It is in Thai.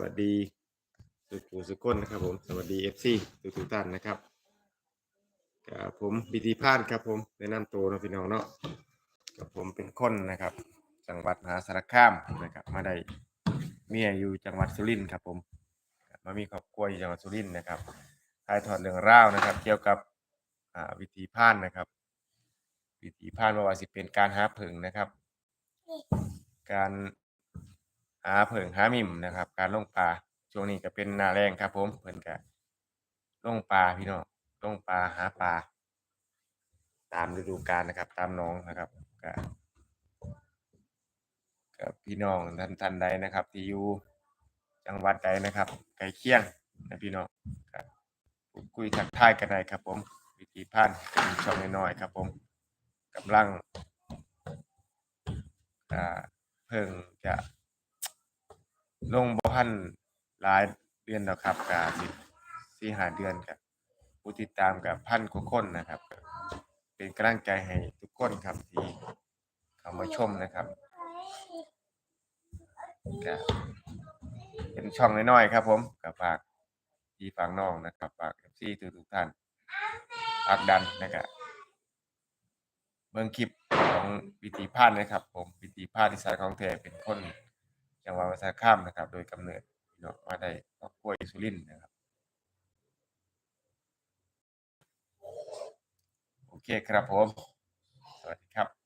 วัสดีสุขูสุก้นนะครับผมสวัสดีเอฟซีทุกทุกท่านนะครับกับผมบิติพานครับผมแนะนำตัวนะพี่น้องเนาะกับผมเป็นคนนะครับ จังหวัดมหาสารคามนะครับ มาได้เมียอยู่จังหวัดสุรินทร์ครับผมมามีครอบครัวอยู่จังหวัดสุรินทร์นะครับถ่ายทอดเรื่องราวนะครับ เกี่ยวกับวิธีพานนะครับ วิธีพานว่าว่าสิเป็นการหาผึ่งนะครับ การ หาเผิงหามิมนะครับ การลงปลาช่วงนี้ก็เป็นหนาแรงครับ ผมเพิ่นก็ลงปลาพี่น้องลงปลาหาปลาตามฤดูกาลนะครับ ตามน้องนะครับก็กับพี่น้องท่านท่านใดนะครับ ที่อยู่จังหวัดใดนะครับใกล้เคียงนะพี่น้องก็พูดคุยทักทายกันได้ครับ ผมวิธีพันเป็นช่องน้อยๆครับ ผมกำลังอ่าเพิ่งจะ ลงบ่ทันหลายเดือนแล้วครับก็สิสี่หาเดือนกับผู้ติดตามกับพันกว่าคนนะครับ เป็นกำลังใจให้ทุกคนครับที่เข้ามาชมนะครับก็เป็นช่องน้อยๆครับผมก็ฝากพี่ฝากน้องนะครับฝาก FC ทุกๆท่านฝากดันนะครับเบิ่งคลิปของวิถีพานนะครับ ผมวิถีพานอีสานของแท้เป็นคน จังหวัดมหาสารคามนะครับ โดยกำเนิดพี่น้องมาได้ครอบครัวอยู่สุรินนะครับโอเคครับผม สวัสดีครับ